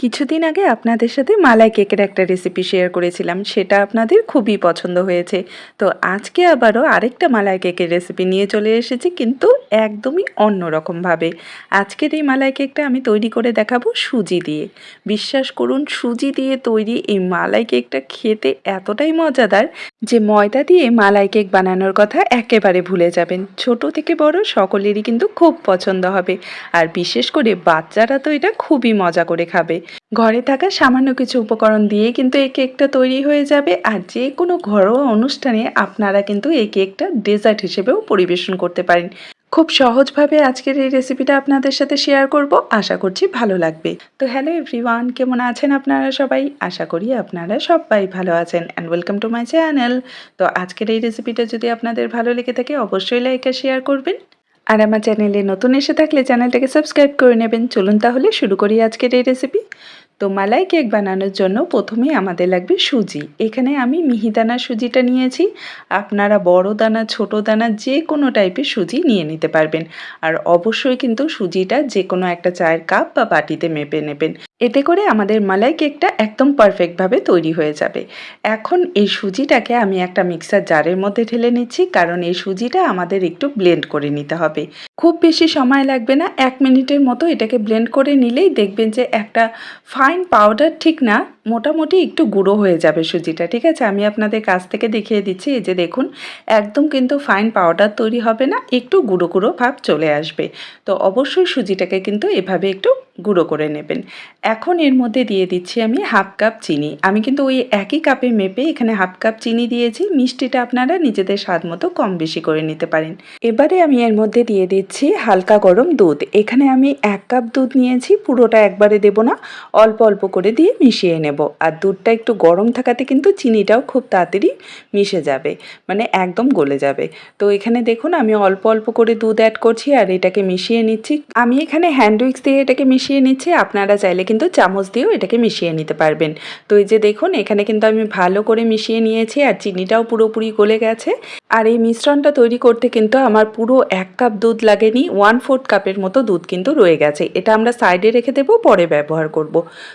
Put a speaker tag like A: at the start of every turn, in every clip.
A: কিছুদিন আগে আপনাদের সাথে মালাই কেকের একটা রেসিপি শেয়ার করেছিলাম, সেটা আপনাদের খুবই পছন্দ হয়েছে। তো আজকে আবারও আরেকটা মালাই কেকের রেসিপি নিয়ে চলে এসেছি, কিন্তু একদমই অন্যরকমভাবে। আজকের এই মালাই কেকটা আমি তৈরি করে দেখাবো সুজি দিয়ে। বিশ্বাস করুন, সুজি দিয়ে তৈরি এই মালাই কেকটা খেতে এতটাই মজাদার যে ময়দা দিয়ে মালাই কেক বানানোর কথা একেবারে ভুলে যাবেন। ছোট থেকে বড় সকলেরই কিন্তু খুব পছন্দ হবে। আর বিশেষ করে বাচ্চারা তো এটা খুবই মজা করে খাবে। ঘরে থাকা সামান্য কিছু উপকরণ দিয়ে কিন্তু এই কেকটা তৈরি হয়ে যাবে আর যে কোনো ঘরোয়া অনুষ্ঠানে আপনারা কিন্তু এই কেকটা ডেজার্ট হিসেবেও পরিবেশন করতে পারেন। খুব সহজভাবে আজকের এই রেসিপিটা আপনাদের সাথে শেয়ার করব, আশা করছি ভালো লাগবে। তো হ্যালো এভরিওয়ান, কেমন আছেন আপনারা সবাই? আশা করি আপনারা সবাই ভালো আছেন and welcome to my channel তো আজকের এই রেসিপিটা যদি আপনাদের ভালো লেগে থাকে, অবশ্যই লাইক আর শেয়ার করবেন। আর আমার চ্যানেলে নতুন এসে থাকলে চ্যানেলটাকে সাবস্ক্রাইব করে নেবেন। চলুন তাহলে শুরু করি আজকের এই রেসিপি তো মালাই কেক বানানোর জন্য প্রথমে আমাদের লাগবে সুজি। এখানে আমি মিহিদানা সুজিটা নিয়েছি। আপনারা বড় দানা, ছোট দানা যে কোনো টাইপের সুজি নিয়ে নিতে পারবেন। আর অবশ্যই কিন্তু সুজিটা যে কোনো একটা চায়ের কাপ বা বাটিতে মেপে নেবেন। এতে করে আমাদের মালাই কেকটা একদম পারফেক্টভাবে তৈরি হয়ে যাবে। এখন এই সুজিটাকে আমি একটা মিক্সার জারের মধ্যে ঢেলে নিচ্ছি, কারণ এই সুজিটা আমাদের একটু ব্লেন্ড করে নিতে হবে। খুব বেশি সময় লাগবে না, এক মিনিটের মতো এটাকে ব্লেন্ড করে নিলেই দেখবেন যে একটা ফাইন পাউডার ঠিক না মোটামুটি একটু গুঁড়ো হয়ে যাবে সুজিটা, ঠিক আছে? আমি আপনাদের কাছ থেকে দেখিয়ে দিচ্ছি, এই যে দেখুন, একদম কিন্তু ফাইন পাউডার তৈরি হবে না, একটু গুঁড়ো গুঁড়ো ভাব চলে আসবে। তো অবশ্যই সুজিটাকে কিন্তু এভাবে একটু গুঁড়ো করে নেবেন। এখন এর মধ্যে দিয়ে দিচ্ছি আমি হাফ কাপ চিনি। আমি কিন্তু ওই একই কাপে মেপে এখানে হাফ কাপ চিনি দিয়েছি, মিষ্টিটা আপনারা নিজেদের স্বাদ মতো কম বেশি করে নিতে পারেন। এবারে আমি এর মধ্যে দিয়ে দিচ্ছি হালকা গরম দুধ। এখানে আমি এক কাপ দুধ নিয়েছি, পুরোটা একবারে দেব না, অল্প অল্প করে দিয়ে মিশিয়ে নেব। আর দুধটা একটু গরম থাকাতে কিন্তু চিনিটাও খুব তাড়াতাড়ি মিশে যাবে মানে একদম গলে যাবে। তো এখানে দেখুন, আমি অল্প অল্প করে দুধ অ্যাড করছি আর এটাকে মিশিয়ে নিচ্ছি। আমি এখানে হ্যান্ড উইক্স দিয়ে এটাকে মিশিয়ে নিচ্ছি। আপনারা চাইলে কিন্তু চামচ দিয়েও এটাকে মিশিয়ে নিতে পারবেন। তো এই যে দেখুন, এখানে কিন্তু আমি ভালো করে মিশিয়ে নিয়েছি আর চিনিটাও পুরোপুরি গলে গেছে। আর এই মিশ্রণটা তৈরি করতে কিন্তু আমার পুরো এক কাপ দুধ লাগেনি ওয়ান ফোর্থ কাপের মতো দুধ কিন্তু রয়ে গেছে। এটা আমরা সাইডে রেখে দেবো, পরে ব্যবহার করব।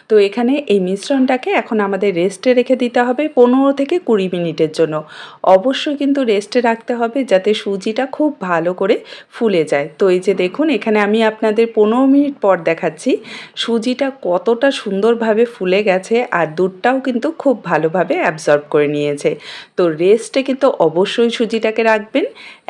A: তো এখানে এই মিশ্রণটাকে এখন আমাদের রেস্টে রেখে দিতে হবে পনেরো থেকে কুড়ি মিনিটের জন্য। অবশ্যই কিন্তু রেস্টে রাখতে হবে যাতে সুজিটা খুব ভালো করে ফুলে যায়। তো এই যে দেখুন, এখানে আমি আপনাদের পনেরো মিনিট পর দেখাচ্ছি সুজিটা কতটা সুন্দরভাবে ফুলে গেছে আর দুধটাও কিন্তু খুব ভালোভাবে অ্যাবজর্ব করে নিয়েছে। তো রেস্টে কিন্তু অবশ্যই সুজিটাকে রাখবেন।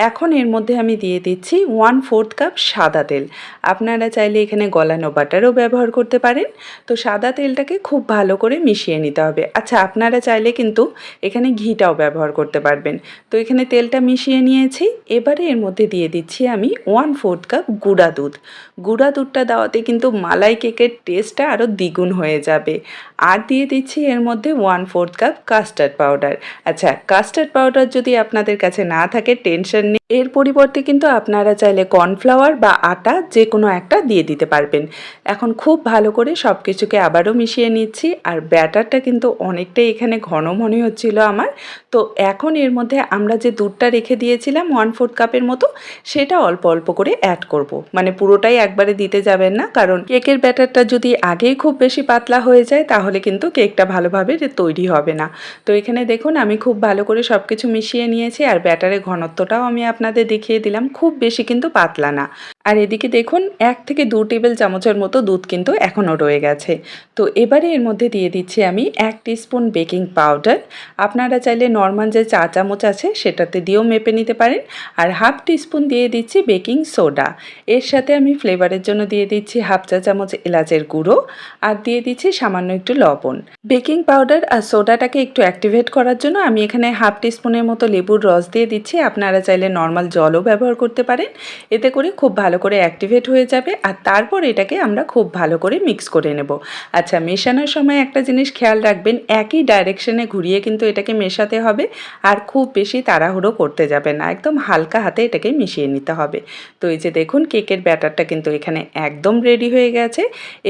A: এখন এর মধ্যে আমি দিয়ে দিচ্ছি ওয়ান ফোর্থ কাপ সাদা তেল। আপনারা চাইলে এখানে গলানো বাটারও ব্যবহার করতে পারেন। তো সাদা তেলটাকে খুব ভালো করে মিশিয়ে নিতে হবে। আচ্ছা আপনারা চাইলে কিন্তু এখানে ঘিটাও ব্যবহার করতে পারবেন। তো এখানে তেলটা মিশিয়ে নিয়েছি। এবারে এর মধ্যে দিয়ে দিচ্ছি আমি ওয়ান ফোর্থ কাপ গুঁড়া দুধ। গুঁড়া দুধটা দেওয়াতে কিন্তু মালাই কেকের টেস্টটা আরও দ্বিগুণ হয়ে যাবে। আর দিয়ে দিচ্ছি এর মধ্যে one fourth cup custard powder আচ্ছা কাস্টার্ড পাউডার যদি আপনাদের কাছে না থাকে টেনশন নেই। এর পরিবর্তে কিন্তু আপনারা চাইলে কর্নফ্লাওয়ার বা আটা যে কোনো একটা দিয়ে দিতে পারবেন। এখন খুব ভালো করে সব কিছুকে আবারও মিশিয়ে নিচ্ছি আর ব্যাটারটা কিন্তু অনেকটাই এখানে ঘন মনে হচ্ছিল আমার। তো এখন এর মধ্যে আমরা যে দুধটা রেখে দিয়েছিলাম ওয়ান ফোর্থ কাপের মতো, সেটা অল্প অল্প করে অ্যাড করব। মানে পুরোটাই একবারে দিতে যাবেন না, কারণ কেকের ব্যাটারটা যদি আগেই খুব বেশি পাতলা হয়ে যায়, তাহলে কিন্তু কেকটা ভালোভাবে তৈরি হবে না। তো এখানে দেখুন, আমি খুব ভালো করে সব কিছু মিশিয়ে নিয়েছি ব্যাটারের ঘনত্বটাও আমি আপনাদের দেখিয়ে দিলাম। খুব বেশি কিন্তু পাতলা না। আর এদিকে দেখুন, এক থেকে দু টেবিল চামচের মতো দুধ কিন্তু এখনও রয়ে গেছে। তো এবারে এর মধ্যে দিয়ে দিচ্ছি আমি এক স্পুন বেকিং পাউডার। আপনারা চাইলে নর্মাল যে চা চামচ আছে, সেটাতে দিয়েও মেপে নিতে পারেন। আর হাফ টিস্পুন দিয়ে দিচ্ছি বেকিং সোডা। এর সাথে আমি ফ্লেভারের জন্য দিয়ে দিচ্ছি হাফ চা চামচ এলাচের গুঁড়ো। আর দিয়ে দিচ্ছি সামান্য একটু লবণ। বেকিং পাউডার আর সোডাটাকে একটু অ্যাক্টিভেট করার জন্য আমি এখানে হাফ টিস্পুনের মতো লেবুর রস দিয়ে দিচ্ছি। আপনারা চাইলে নর্মাল জলও ব্যবহার করতে পারেন। এতে করে খুব ভালো করে অ্যাক্টিভেট হয়ে যাবে আর তারপর এটাকে আমরা খুব ভালো করে মিক্স করে নেব। আচ্ছা মেশানোর সময় একটা জিনিস খেয়াল রাখবেন, একই ডাইরেকশনে ঘুরিয়ে কিন্তু এটাকে মেশাতে হবে আর খুব বেশি তাড়াহুড়ো করতে যাবে না। একদম হালকা হাতে এটাকে মিশিয়ে নিতে হবে। তো এই যে দেখুন কেকের ব্যাটারটা কিন্তু এখানে একদম রেডি হয়ে গেছে।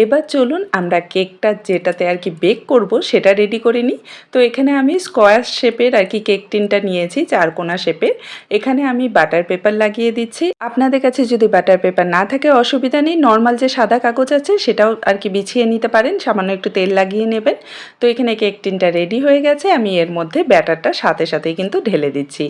A: এবার চলুন আমরা কেকটা যেটাতে আর কি বেক করব সেটা রেডি করে নিই। তো এখানে আমি স্কোয়ার শেপের আর কি কেক টিনটা নিয়েছি, চারকোনা শেপের এখানে আমি বাটার পেপার লাগিয়ে দিচ্ছি। আপনাদের কাছে যদি বাটার বাটার পেপার না থাকে অসুবিধা নেই। নর্মাল যে সাদা কাগজ আছে, সেটাও আর কি বিছিয়ে নিতে পারেন। সামান্য একটু তেল লাগিয়ে নেবেন। তো এখানে কেক টিনটা রেডি হয়ে গেছে। আমি এর মধ্যে ব্যাটারটা সাথে সাথেই কিন্তু ঢেলে দিচ্ছি।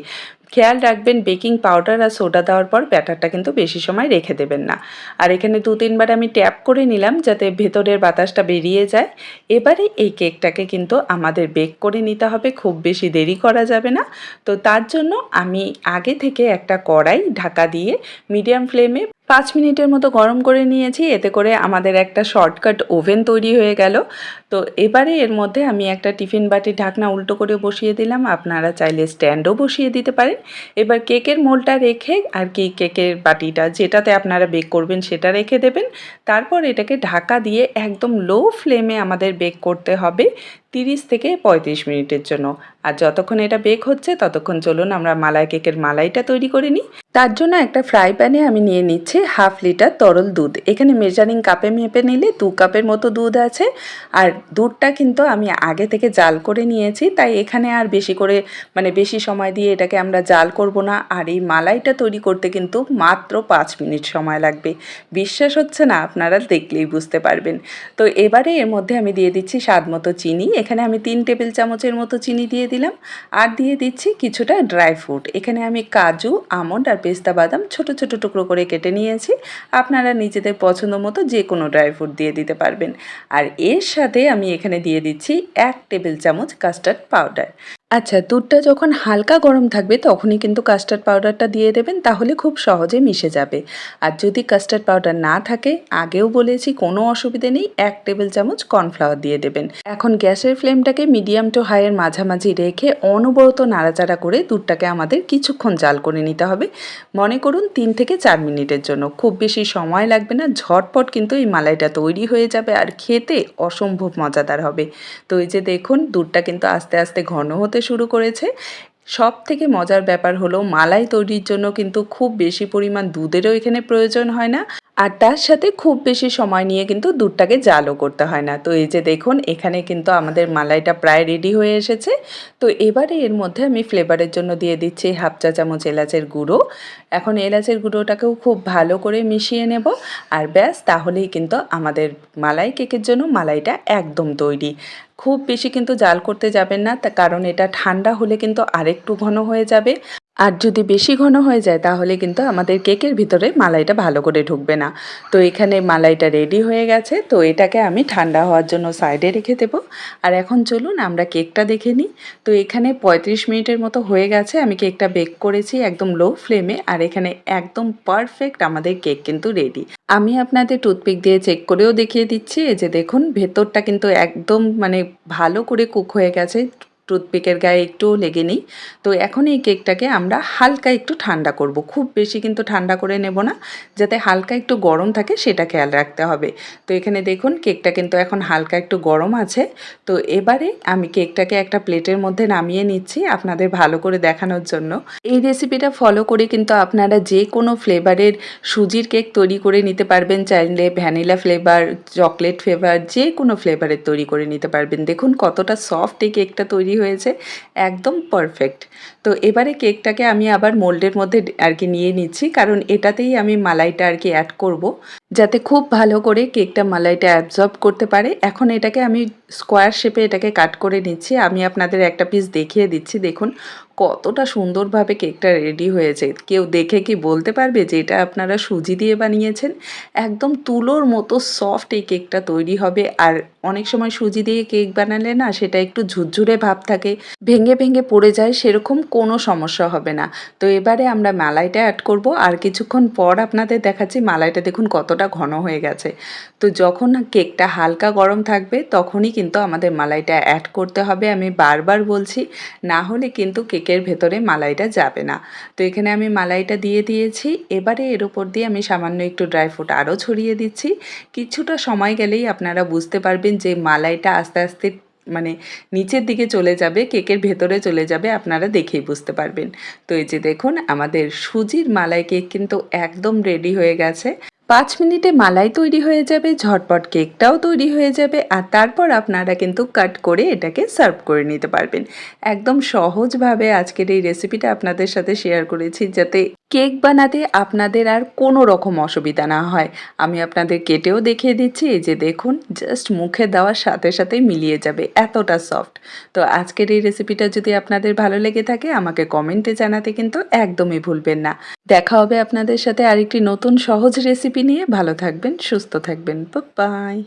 A: খেয়াল রাখবেন বেকিং পাউডার আর সোডা দেওয়ার পর ব্যাটারটা কিন্তু বেশি সময় রেখে দেবেন না। আর এখানে দু, তিনবার আমি ট্যাপ করে নিলাম যাতে ভেতরের বাতাসটা বেরিয়ে যায়। এবারে এই কেকটাকে কিন্তু আমাদের বেক করে নিতে হবে। খুব বেশি দেরি করা যাবে না। তো তার জন্য আমি আগে থেকে একটা কড়াই ঢাকা দিয়ে মিডিয়াম ফ্লেমে পাঁচ মিনিটের মতো গরম করে নিয়েছি, এতে করে আমাদের একটা শর্টকাট ওভেন তৈরি হয়ে গেল। তো এবারে এর মধ্যে আমি একটা টিফিন বাটির ঢাকনা উল্টো করে বসিয়ে দিলাম, আপনারা চাইলে স্ট্যান্ডও বসিয়ে দিতে পারেন। এবার কেকের মোলটা রেখে আর কি কেকের বাটিটা যেটাতে আপনারা বেক করবেন সেটা রেখে দেবেন। তারপর এটাকে ঢাকা দিয়ে একদম লো ফ্লেমে আমাদের বেক করতে হবে তিরিশ থেকে পঁয়ত্রিশ মিনিটের জন্য। আর যতক্ষণ এটা বেক হচ্ছে, ততক্ষণ চলুন আমরা মালাই কেকের মালাইটা তৈরি করে নিই। তার জন্য একটা ফ্রাই প্যানে আমি নিয়ে নিচ্ছি হাফ লিটার তরল দুধ। এখানে মেজারিং কাপে মেপে নিলে দু কাপের মতো দুধ আছে। আর দুধটা কিন্তু আমি আগে থেকে জাল করে নিয়েছি, তাই এখানে আর বেশি করে মানে বেশি সময় দিয়ে এটাকে আমরা জাল করব না। আর এই মালাইটা তৈরি করতে কিন্তু মাত্র পাঁচ মিনিট সময় লাগবে। বিশ্বাস হচ্ছে না, আপনারা দেখলেই বুঝতে পারবেন। তো এবারে এর মধ্যে আমি দিয়ে দিচ্ছি স্বাদ মতো চিনি। এখানে আমি তিন টেবিল চামচের মতো চিনি দিয়ে দিলাম। আর দিয়ে দিচ্ছি কিছুটা ড্রাই ফ্রুট এখানে আমি কাজু, আমন্ড আর পেস্তা বাদাম ছোট ছোট টুকরো করে কেটে নিয়েছি। আপনারা নিজেদের পছন্দ মতো যে কোনো ড্রাই ফ্রুট দিয়ে দিতে পারবেন। আর এর সাথে আমি এখানে দিয়ে দিচ্ছি এক টেবিল চামচ কাস্টার্ড পাউডার। আচ্ছা দুধটা যখন হালকা গরম থাকবে, তখনই কিন্তু কাস্টার্ড পাউডারটা দিয়ে দেবেন, তাহলে খুব সহজে মিশে যাবে। আর যদি কাস্টার্ড পাউডার না থাকে, আগেও বলেছি কোনো অসুবিধে নেই, এক টেবিল চামচ কর্নফ্লাওয়ার দিয়ে দেবেন। এখন গ্যাসের ফ্লেমটাকে মিডিয়াম টু হাইয়ের মাঝামাঝি রেখে অনবরত নাড়াচাড়া করে দুধটাকে আমাদের কিছুক্ষণ জাল করে নিতে হবে। মনে করুন তিন থেকে চার মিনিটের জন্য। খুব বেশি সময় লাগবে না, ঝটপট কিন্তু এই মালাইটা তৈরি হয়ে যাবে আর খেতে অসম্ভব মজাদার হবে। তো এই যে দেখুন, দুধটা কিন্তু আস্তে আস্তে ঘন হতে শুরু করেছে। সব থেকে মজার ব্যাপার হলো, মালাই তৈরির জন্য কিন্তু খুব বেশি পরিমাণ দুধেরও এখানে প্রয়োজন হয় না। আর তার সাথে খুব বেশি সময় নিয়ে কিন্তু দুধটাকে জালও করতে হয় না। তো এই যে দেখুন, এখানে কিন্তু আমাদের মালাইটা প্রায় রেডি হয়ে এসেছে। তো এবারে এর মধ্যে আমি ফ্লেভারের জন্য দিয়ে দিচ্ছি হাফ চা চামচ এলাচের গুঁড়ো। এখন এলাচের গুঁড়োটাকেও খুব ভালো করে মিশিয়ে নেব। আর ব্যাস, তাহলেই কিন্তু আমাদের মালাই কেকের জন্য মালাইটা একদম তৈরি। খুব বেশি কিন্তু জাল করতে যাবেন না কারণ এটা ঠান্ডা হলে কিন্তু আরেকটু ঘন হয়ে যাবে। আর যদি বেশি ঘন হয়ে যায়, তাহলে কিন্তু আমাদের কেকের ভিতরে মালাইটা ভালো করে ঢুকবে না। তো এখানে মালাইটা রেডি হয়ে গেছে, তো এটাকে আমি ঠান্ডা হওয়ার জন্য সাইডে রেখে দেবো। আর এখন চলুন আমরা কেকটা দেখে নিই। তো এখানে পঁয়ত্রিশ মিনিটের মতো হয়ে গেছে, আমি কেকটা বেক করেছি একদম লো ফ্লেমে আর এখানে একদম পারফেক্ট আমাদের কেক কিন্তু রেডি আমি আপনাদের টুথপিক দিয়ে চেক করেও দেখিয়ে দিচ্ছি যে দেখুন, ভেতরটা কিন্তু একদম মানে ভালো করে কুক হয়ে গেছে। টুথপিকের গায়ে একটুও লেগে নেই। তো এখন এই কেকটাকে আমরা হালকা একটু ঠান্ডা করব। খুব বেশি কিন্তু ঠান্ডা করে নেব না, যাতে হালকা একটু গরম থাকে সেটা খেয়াল রাখতে হবে। তো এখানে দেখুন, কেকটা কিন্তু এখন হালকা একটু গরম আছে। তো এবারে আমি কেকটাকে একটা প্লেটের মধ্যে নামিয়ে নিচ্ছি আপনাদের ভালো করে দেখানোর জন্য। এই রেসিপিটা ফলো করে কিন্তু আপনারা যে কোনো ফ্লেভারের সুজির কেক তৈরি করে নিতে পারবেন। চাইলে ভ্যানিলা ফ্লেভার, চকলেট ফ্লেভার, যে কোনো ফ্লেভারের তৈরি করে নিতে পারবেন। দেখুন কতটা সফট এই কেকটা তৈরি হয়েছে, একদম পারফেক্ট তো এবারে কেকটাকে আমি আবার মোল্ডের মধ্যে আর কি নিয়ে নিচ্ছি, কারণ এটাতেই আমি মালাইটা আর কি অ্যাড করব, যাতে খুব ভালো করে কেকটা মালাইটা অ্যাবজর্ব করতে পারে। এখন এটাকে আমি স্কোয়ার শেপে এটাকে কাট করে নিচ্ছি। আমি আপনাদের একটা পিস দেখিয়ে দিচ্ছি, দেখুন কতটা সুন্দরভাবে কেকটা রেডি হয়েছে। কেউ দেখে কি বলতে পারবে যে এটা আপনারা সুজি দিয়ে বানিয়েছেন? একদম তুলোর মতো সফট এই কেকটা তৈরি হবে। আর অনেক সময় সুজি দিয়ে কেক বানালে না সেটা একটু ঝুরঝুরে ভাব থাকে, ভেঙে ভেঙে পড়ে যায়, সেরকম কোনো সমস্যা হবে না। তো এবারে আমরা মালাইটা অ্যাড করব। আর কিছুক্ষণ পর আপনাদের দেখাচ্ছি মালাইটা দেখুন কতটা ঘন হয়ে গেছে। তো যখন কেকটা হালকা গরম থাকবে, তখনই কিন্তু আমাদের মালাইটা অ্যাড করতে হবে। আমি বারবার বলছি, না হলে কিন্তু কেকের ভেতরে মালাইটা যাবে না। তো এখানে আমি মালাইটা দিয়ে দিয়েছি। এবারে এর উপর দিয়ে আমি সামান্য একটু ড্রাই ফ্রুট আরও ছড়িয়ে দিচ্ছি। কিছুটা সময় গেলেই আপনারা বুঝতে পারবেন যে মালাইটা আস্তে আস্তে মানে নিচের দিকে চলে যাবে, কেকের ভেতরে চলে যাবে, আপনারা দেখেই বুঝতে পারবেন। তো এই যে দেখুন, আমাদের সুজির মালাই কেক কিন্তু একদম রেডি হয়ে গেছে। পাঁচ মিনিটে মালাই তৈরি হয়ে যাবে, ঝটপট কেকটাও তৈরি হয়ে যাবে আর তারপর আপনারা কিন্তু কাট করে এটাকে সার্ভ করে নিতে পারবেন। একদম সহজভাবে আজকের এই রেসিপিটা আপনাদের সাথে শেয়ার করেছি যাতে কেক বানাতে আপনাদের আর কোনো রকম অসুবিধা না হয়। আমি আপনাদের কেটেও দেখিয়ে দিচ্ছি যে দেখুন জাস্ট মুখে দেওয়ার সাথে সাথেই মিলিয়ে যাবে এতটা সফট তো আজকের এই রেসিপিটা যদি আপনাদের ভালো লেগে থাকে, আমাকে কমেন্টে জানাতে কিন্তু একদমই ভুলবেন না। দেখা হবে আপনাদের সাথে আরেকটি নতুন সহজ রেসিপি নিয়ে। ভালো থাকবেন, সুস্থ থাকবেন। বাই